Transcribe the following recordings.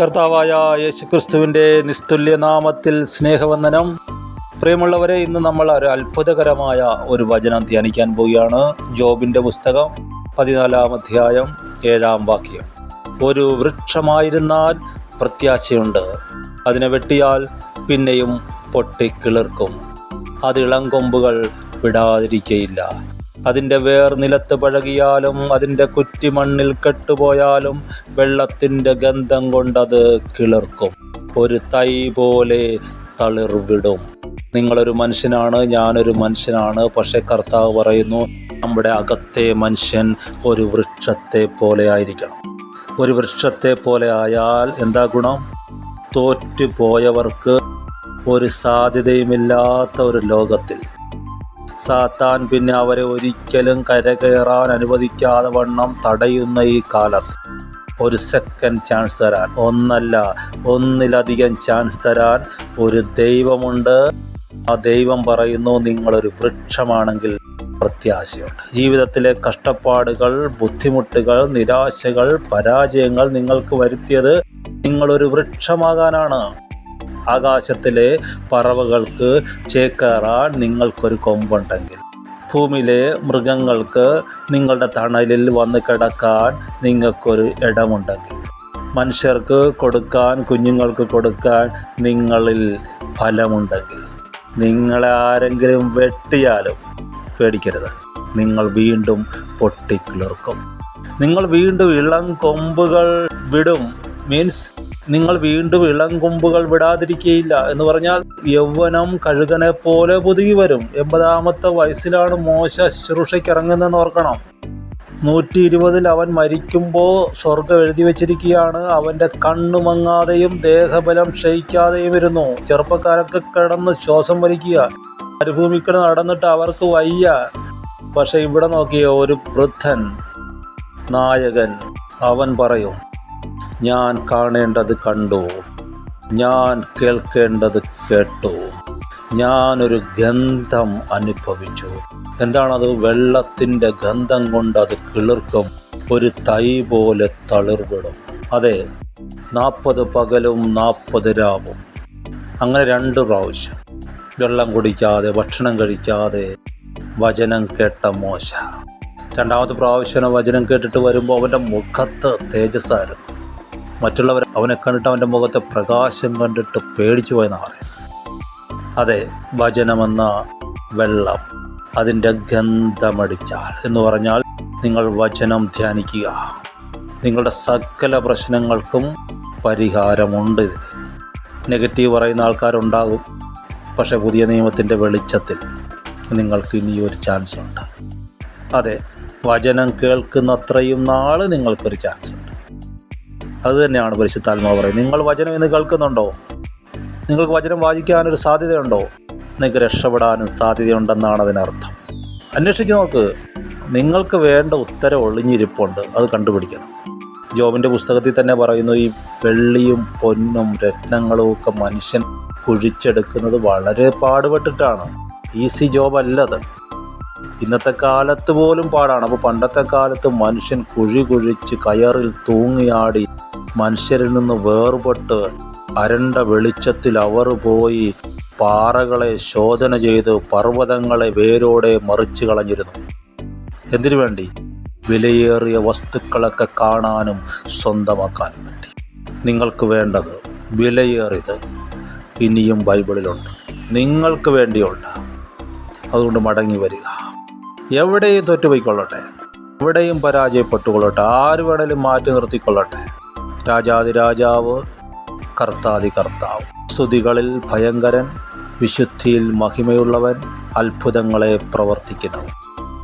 കർത്താവായ യേശുക്രിസ്തുവിന്റെ നിസ്തുല്യ നാമത്തിൽ സ്നേഹവന്ദനം. പ്രിയമുള്ളവരെ ഇന്ന് നമ്മൾ ഒരു അത്ഭുതകരമായ ഒരു വചനം ധ്യാനിക്കാൻ പോവുകയാണ്. ജോബിന്റെ പുസ്തകം പതിനാലാം അധ്യായം ഏഴാം വാക്യം. ഒരു വൃക്ഷമായിരുന്നാൽ പ്രത്യാശയുണ്ട് അതിനെ വെട്ടിയാൽ പിന്നെയും പൊട്ടിക്കിളിർക്കും. അത് ഇളങ്കൊമ്പുകൾ വിടാതിരിക്കയില്ല. അതിന്റെ വേർ നിലത്ത് പഴകിയാലും അതിന്റെ കുറ്റി മണ്ണിൽ കെട്ടുപോയാലും വെള്ളത്തിന്റെ ഗന്ധം കൊണ്ടത് കിളിർക്കും. ഒരു തൈ പോലെ തളിർവിടും. നിങ്ങളൊരു മനുഷ്യനാണ് ഞാനൊരു മനുഷ്യനാണ്. പക്ഷേ കർത്താവ് പറയുന്നു നമ്മുടെ അകത്തെ മനുഷ്യൻ ഒരു വൃക്ഷത്തെ പോലെ ആയിരിക്കണം. ഒരു വൃക്ഷത്തെ പോലെ ആയാൽ എന്താ ഗുണം? തോറ്റുപോയവർക്ക് ഒരു സാധ്യതയുമില്ലാത്ത ഒരു ലോകത്തിൽ സാത്താൻ പിന്നെ അവരെ ഒരിക്കലും കരകയറാൻ അനുവദിക്കാതെ വണ്ണം തടയുന്ന ഈ കാലത്ത് ഒരു സെക്കൻഡ് ചാൻസ് തരാൻ. ഒന്നല്ല ഒന്നിലധികം ചാൻസ് തരാൻ ഒരു ദൈവമുണ്ട്. ആ ദൈവം പറയുന്നു നിങ്ങളൊരു വൃക്ഷമാണെങ്കിൽ പ്രത്യാശയുണ്ട്. ജീവിതത്തിലെ കഷ്ടപ്പാടുകൾ ബുദ്ധിമുട്ടുകൾ നിരാശകൾ പരാജയങ്ങൾ നിങ്ങൾക്ക് വരുത്തിയത് നിങ്ങളൊരു വൃക്ഷമാകാനാണ്. ആകാശത്തിലെ പറവകൾക്ക് ചേക്കേറാൻ നിങ്ങൾക്കൊരു കൊമ്പുണ്ടെങ്കിൽ. ഭൂമിയിലെ മൃഗങ്ങൾക്ക് നിങ്ങളുടെ തണലിൽ വന്ന് കിടക്കാൻ നിങ്ങൾക്കൊരു ഇടമുണ്ടെങ്കിൽ. മനുഷ്യർക്ക് കൊടുക്കാൻ കുഞ്ഞുങ്ങൾക്ക് കൊടുക്കാൻ നിങ്ങളിൽ ഫലമുണ്ടെങ്കിൽ. നിങ്ങളെ ആരെങ്കിലും വെട്ടിയാലും പേടിക്കരുത്. നിങ്ങൾ വീണ്ടും പൊട്ടിക്കിളിർക്കും. നിങ്ങൾ വീണ്ടും ഇളം കൊമ്പുകൾ വിടും. മീൻസ് നിങ്ങൾ വീണ്ടും ഇളം കൊമ്പുകൾ വിടാതിരിക്കുകയില്ല എന്ന് പറഞ്ഞാൽ യൗവനം കഴുകനെ പോലെ പുതുകി വരും. എൺപതാമത്തെ വയസ്സിലാണ് മോശ ശുശ്രൂഷയ്ക്ക് ഇറങ്ങുന്നതെന്ന് ഓർക്കണം. നൂറ്റി ഇരുപതിൽ അവൻ മരിക്കുമ്പോൾ സ്വർഗം എഴുതി വച്ചിരിക്കുകയാണ്. അവന്റെ കണ്ണു മങ്ങാതെയും ദേഹബലം ക്ഷയിക്കാതെയും ഇരുന്നു. ചെറുപ്പക്കാരൊക്കെ കിടന്ന് ശ്വാസം വലിക്കുക. മരുഭൂമിക്കൂടെ നടന്നിട്ട് അവർക്ക് വയ്യ. പക്ഷെ ഇവിടെ നോക്കിയ ഒരു വൃദ്ധൻ നായകൻ അവൻ പറയും ഞാൻ കാണേണ്ടത് കണ്ടു? ഞാൻ കേൾക്കേണ്ടത് കേട്ടു? ഞാനൊരു ഗന്ധം അനുഭവിച്ചു. എന്താണത്? വെള്ളത്തിന്റെ ഗന്ധം കൊണ്ട് അത് കിളിർക്കും. ഒരു തൈ പോലെ തളിർവിടും. അതെ നാൽപ്പത് പകലും നാൽപ്പത് രാവും. അങ്ങനെ രണ്ട് പ്രാവശ്യം. വെള്ളം കുടിക്കാതെ ഭക്ഷണം കഴിക്കാതെ വചനം കേട്ട മോശ. രണ്ടാമത്തെ പ്രാവശ്യം വചനം കേട്ടിട്ട് വരുമ്പോൾ അവന്റെ മുഖത്ത് തേജസ്സായിരുന്നു. മറ്റുള്ളവർ അവനെ കണ്ടിട്ട് അവന്റെ മുഖത്തെ പ്രകാശം കണ്ടിട്ട് പേടിച്ചു പോയെന്നാണ് പറയുന്നത്. അതെ വചനമെന്ന വെള്ളം അതിന്റെ ഗന്ധമടിച്ചാൽ എന്ന് പറഞ്ഞാൽ നിങ്ങൾ വചനം ധ്യാനിക്കുക. നിങ്ങളുടെ സകല പ്രശ്നങ്ങൾക്കും പരിഹാരമുണ്ട് ഇതിന്. നെഗറ്റീവ് പറയുന്ന ആൾക്കാരുണ്ടാകും പക്ഷേ പുതിയ നിയമത്തിന്റെ വെളിച്ചത്തിൽ നിങ്ങൾക്ക് ഇനി ഒരു ചാൻസ് ഉണ്ട് അതെ വചനം കേൾക്കുന്നത്രയും നാൾ നിങ്ങൾക്കൊരു ചാൻസ് ഉണ്ട് അത് തന്നെയാണ് പരിശുദ്ധാത്മാവ് പറയുന്നത്. നിങ്ങൾ വചനം ഇന്ന് കേൾക്കുന്നുണ്ടോ? നിങ്ങൾക്ക് വചനം വായിക്കാനൊരു സാധ്യതയുണ്ടോ? നിങ്ങൾക്ക് രക്ഷപ്പെടാനും സാധ്യതയുണ്ടെന്നാണ് അതിനർത്ഥം. അന്വേഷിച്ച് നോക്ക്. നിങ്ങൾക്ക് വേണ്ട ഉത്തരം ഒളിഞ്ഞിരിപ്പുണ്ട്. അത് കണ്ടുപിടിക്കണം. ജോബിന്റെ പുസ്തകത്തിൽ തന്നെ പറയുന്നു ഈ വെള്ളിയും പൊന്നും രത്നങ്ങളും ഒക്കെ മനുഷ്യൻ കുഴിച്ചെടുക്കുന്നത് വളരെ പാടുപെട്ടിട്ടാണ്. ഈസി ജോബ് അല്ലത് ഇന്നത്തെ കാലത്ത് പോലും പാടാണ്. അപ്പോൾ പണ്ടത്തെ കാലത്ത് മനുഷ്യൻ കുഴി കുഴിച്ച് കയറിൽ തൂങ്ങിയാടി മനുഷ്യരിൽ നിന്ന് വേർപെട്ട് അരണ്ട വെളിച്ചത്തിൽ അവർ പോയി പാറകളെ ശോധന ചെയ്ത് പർവതങ്ങളെ വേരോടെ മറിച്ചു കളഞ്ഞിരുന്നു. എന്തിനു വേണ്ടി? വിലയേറിയ വസ്തുക്കളൊക്കെ കാണാനും സ്വന്തമാക്കാനും വേണ്ടി. നിങ്ങൾക്ക് വേണ്ടത് വിലയേറിയത് ഇനിയും ബൈബിളിലുണ്ട്. നിങ്ങൾക്ക് വേണ്ടിയുണ്ട്. അതുകൊണ്ട് മടങ്ങി വരിക. എവിടെയും തോറ്റുപോയിക്കൊള്ളട്ടെ. എവിടെയും പരാജയപ്പെട്ടുകൊള്ളട്ടെ. ആര് വേണേലും മാറ്റി നിർത്തിക്കൊള്ളട്ടെ. രാജാതി രാജാവ് കർത്താതി കർത്താവ് സ്തുതികളിൽ ഭയങ്കരൻ വിശുദ്ധിയിൽ മഹിമയുള്ളവൻ അത്ഭുതങ്ങളെ പ്രവർത്തിക്കുന്നവൻ.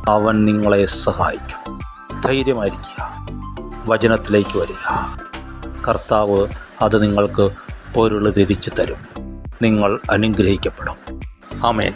അവൻ നിങ്ങളെ സഹായിക്കും. ധൈര്യമായിരിക്കുക. വചനത്തിലേക്ക് വരിക. കർത്താവ് അത് നിങ്ങൾക്ക് പൊരുൾ തിരിച്ചു തരും. നിങ്ങൾ അനുഗ്രഹിക്കപ്പെടും. ആമേൻ.